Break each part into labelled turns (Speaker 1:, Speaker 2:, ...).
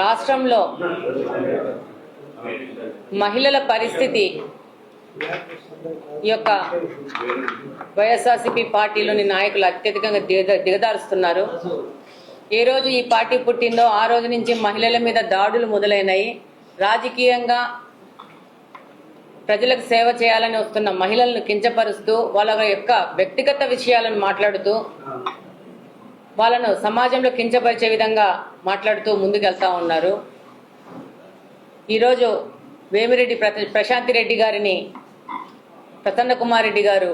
Speaker 1: రాష్ట్రంలో మహిళల పరిస్థితి ఈ యొక్క వైఎస్ఆర్సిపి పార్టీలోని నాయకులు అత్యధికంగా దిగ దిగదారుస్తున్నారు. ఏ రోజు ఈ పార్టీ పుట్టిందో ఆ రోజు నుంచి మహిళల మీద దాడులు మొదలైనాయి. రాజకీయంగా ప్రజలకు సేవ చేయాలని వస్తున్న మహిళలను కించపరుస్తూ వాళ్ళ యొక్క వ్యక్తిగత విషయాలను మాట్లాడుతూ వాళ్ళను సమాజంలో కించపరిచే విధంగా మాట్లాడుతూ ముందుకెళ్తా ఉన్నారు. ఈరోజు వేమిరెడ్డి ప్ర ప్రశాంతి రెడ్డి గారిని ప్రసన్న కుమార్ రెడ్డి గారు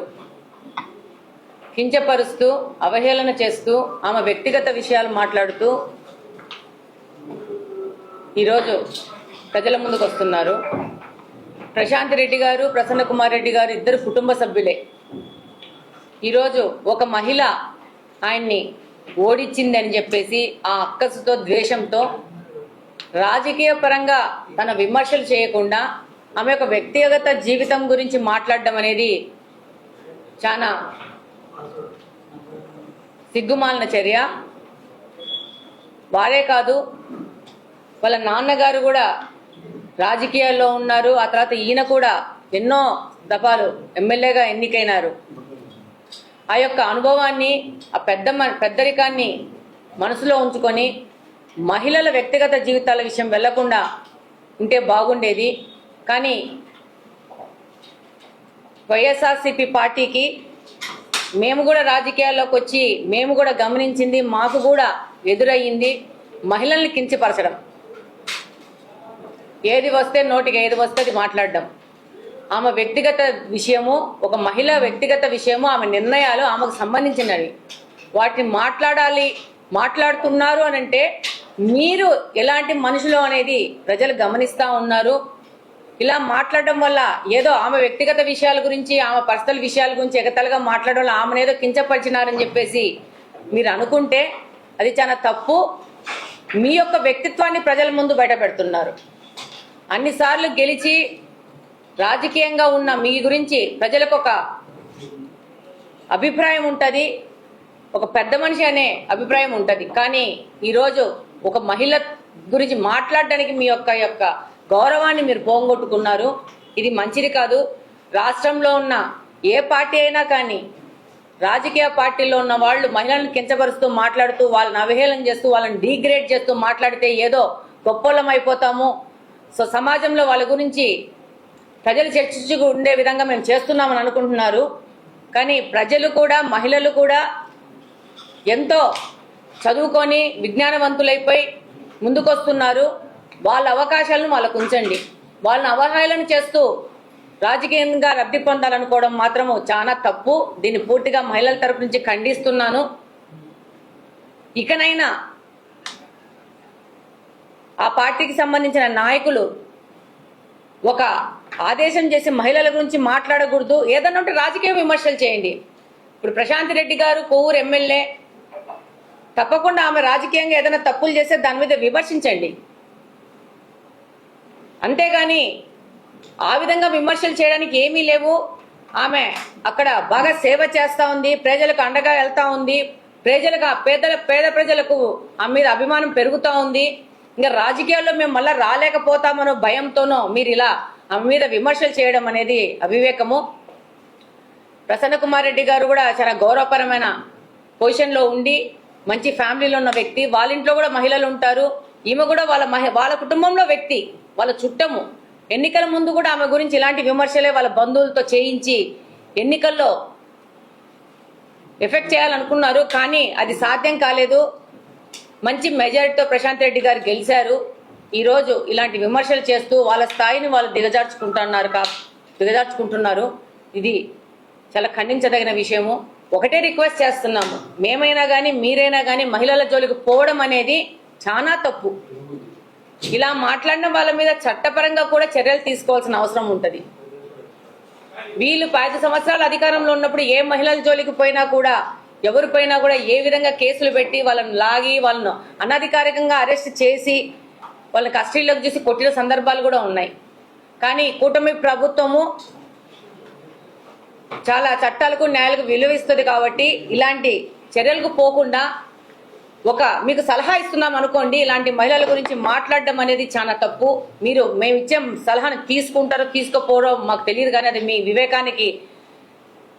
Speaker 1: కించపరుస్తూ అవహేళన చేస్తూ ఆమె వ్యక్తిగత విషయాలు మాట్లాడుతూ ఈరోజు ప్రజల ముందుకు వస్తున్నారు. ప్రశాంత్ రెడ్డి గారు ప్రసన్న కుమార్ రెడ్డి గారు ఇద్దరు కుటుంబ సభ్యులే. ఈరోజు ఒక మహిళ ఆయన్ని ఓడిచ్చిందని చెప్పేసి ఆ అక్కసుతో ద్వేషంతో రాజకీయ పరంగా తన విమర్శలు చేయకుండా ఆమె యొక్క వ్యక్తిగత జీవితం గురించి మాట్లాడడం అనేది చాలా సిగ్గుమాలిన చర్య. వారే కాదు వాళ్ళ నాన్నగారు కూడా రాజకీయాల్లో ఉన్నారు. ఆ తర్వాత ఈయన కూడా ఎన్నో దఫాలు ఎమ్మెల్యేగా ఎన్నికైనారు. ఆ యొక్క అనుభవాన్ని ఆ పెద్ద మ- పెద్దరికాన్ని మనసులో ఉంచుకొని మహిళల వ్యక్తిగత జీవితాల విషయం వెళ్ళకుండా ఉంటే బాగుండేది. కానీ వైఎస్ఆర్సీపీ పార్టీకి మేము కూడా రాజకీయాల్లోకి వచ్చి మేము కూడా గమనించింది మాకు కూడా ఎదురయ్యింది మహిళల్ని కించపరచడం. ఏది వస్తే నోటికి ఏది వస్తే అది మాట్లాడడం. ఆమె వ్యక్తిగత విషయము ఒక మహిళ వ్యక్తిగత విషయము ఆమె నిర్ణయాలు ఆమెకు సంబంధించినవి. వాటిని మాట్లాడాలి మాట్లాడుతున్నారు అని అంటే మీరు ఎలాంటి మనుషులు అనేది ప్రజలు గమనిస్తూ ఉన్నారు. ఇలా మాట్లాడడం వల్ల ఏదో ఆమె వ్యక్తిగత విషయాల గురించి ఆమె పర్సనల్ విషయాల గురించి ఎగతలుగా మాట్లాడడం వల్ల ఆమెను ఏదో కించపరిచినారని చెప్పేసి మీరు అనుకుంటే అది చాలా తప్పు. మీ యొక్క వ్యక్తిత్వాన్ని ప్రజల ముందు బయట పెడుతున్నారు అన్నిసార్లు గెలిచి రాజకీయంగా ఉన్న మీ గురించి ప్రజలకు ఒక అభిప్రాయం ఉంటుంది. ఒక పెద్ద మనిషి అనే అభిప్రాయం ఉంటుంది. కానీ ఈరోజు ఒక మహిళ గురించి మాట్లాడడానికి మీ యొక్క యొక్క గౌరవాన్ని మీరు పోగొట్టుకున్నారు. ఇది మంచిది కాదు. రాష్ట్రంలో ఉన్న ఏ పార్టీ అయినా కానీ రాజకీయ పార్టీలో ఉన్న వాళ్ళు మహిళలను కించపరుస్తూ మాట్లాడుతూ వాళ్ళని అవహేళన చేస్తూ వాళ్ళని డీగ్రేడ్ చేస్తూ మాట్లాడితే ఏదో గొప్పలం అయిపోతాము. సో సమాజంలో వాళ్ళ గురించి ప్రజలు చర్చించుకు ఉండే విధంగా మేము చేస్తున్నామని అనుకుంటున్నారు. కానీ ప్రజలు కూడా మహిళలు కూడా ఎంతో చదువుకొని విజ్ఞానవంతులైపోయి ముందుకొస్తున్నారు. వాళ్ళ అవకాశాలను వాళ్ళకు ఉంచండి. వాళ్ళని అవహేళన చేస్తూ రాజకీయంగా లబ్ధి పొందాలనుకోవడం మాత్రము చాలా తప్పు. దీన్ని పూర్తిగా మహిళల తరపు నుంచి ఖండిస్తున్నాను. ఇకనైనా ఆ పార్టీకి సంబంధించిన నాయకులు ఒక ఆదేశం చేసి మహిళల గురించి మాట్లాడకూడదు. ఏదన్నా ఉంటే రాజకీయ విమర్శలు చేయండి. ఇప్పుడు ప్రశాంత్ రెడ్డి గారు కొవ్వూరు ఎమ్మెల్యే తప్పకుండా ఆమె రాజకీయంగా ఏదైనా తప్పులు చేస్తే దాని మీద విమర్శించండి. అంతేగాని ఆ విధంగా విమర్శలు చేయడానికి ఏమీ లేవు. ఆమె అక్కడ బాగా సేవ చేస్తూ ఉంది ప్రజలకు అండగా వెళ్తా ఉంది ప్రజలకు పేదల పేద ప్రజలకు ఆమె మీద అభిమానం పెరుగుతూ ఉంది. ఇంకా రాజకీయాల్లో మేము మళ్ళీ రాలేకపోతామనో భయంతోనో మీరు ఇలా ఆమె మీద విమర్శలు చేయడం అనేది అవివేకము. ప్రసన్న కుమార్ రెడ్డి గారు కూడా చాలా గౌరవపరమైన పొజిషన్లో ఉండి మంచి ఫ్యామిలీలో ఉన్న వ్యక్తి వాళ్ళ ఇంట్లో కూడా మహిళలు ఉంటారు. ఈమె కూడా వాళ్ళ మహి వాళ్ళ కుటుంబంలో వ్యక్తి వాళ్ళ చుట్టము. ఎన్నికల ముందు కూడా ఆమె గురించి ఇలాంటి విమర్శలే వాళ్ళ బంధువులతో చేయించి ఎన్నికల్లో ఎఫెక్ట్ చేయాలనుకున్నారు. కానీ అది సాధ్యం కాలేదు. మంచి మెజారిటీతో ప్రశాంత్ రెడ్డి గారు గెలిచారు. ఈరోజు ఇలాంటి విమర్శలు చేస్తూ వాళ్ళ స్థాయిని వాళ్ళు దిగజార్చుకుంటున్నారు కా దిగజార్చుకుంటున్నారు. ఇది చాలా ఖండించదగిన విషయము. ఒకటే రిక్వెస్ట్ చేస్తున్నాము. మేమైనా కానీ మీరైనా కానీ మహిళల జోలికి పోవడం అనేది చాలా తప్పు. ఇలా మాట్లాడిన వాళ్ళ మీద చట్టపరంగా కూడా చర్యలు తీసుకోవాల్సిన అవసరం ఉంటుంది. వీళ్ళు పది సంవత్సరాల అధికారంలో ఉన్నప్పుడు ఏ మహిళల జోలికి పోయినా కూడా ఎవరిపైనా కూడా ఏ విధంగా కేసులు పెట్టి వాళ్ళని లాగి వాళ్ళను అనధికారికంగా అరెస్ట్ చేసి వాళ్ళని కస్టడీలోకి చూసి కొట్టిన సందర్భాలు కూడా ఉన్నాయి. కానీ కూటమి ప్రభుత్వము చాలా చట్టాలకు న్యాయాలకు విలువ ఇస్తుంది కాబట్టి ఇలాంటి చర్యలకు పోకుండా ఒక మీకు సలహా ఇస్తున్నాం అనుకోండి ఇలాంటి మహిళల గురించి మాట్లాడడం అనేది చాలా తప్పు. మీరు మేము ఇచ్చే సలహాను తీసుకుంటారో తీసుకోపోవడం మాకు తెలియదు కానీ అది మీ వివేకానికి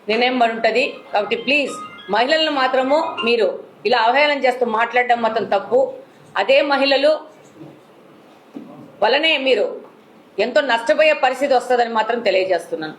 Speaker 1: నిర్ణయం పడి ఉంటుంది. కాబట్టి ప్లీజ్ మహిళలను మాత్రము మీరు ఇలా అవహేళన చేస్తూ మాట్లాడడం మాత్రం తప్పు. అదే మహిళలు వలనే మీరు ఎంతో నష్టపోయే పరిస్థితి వస్తుందని మాత్రం తెలియజేస్తున్నాను.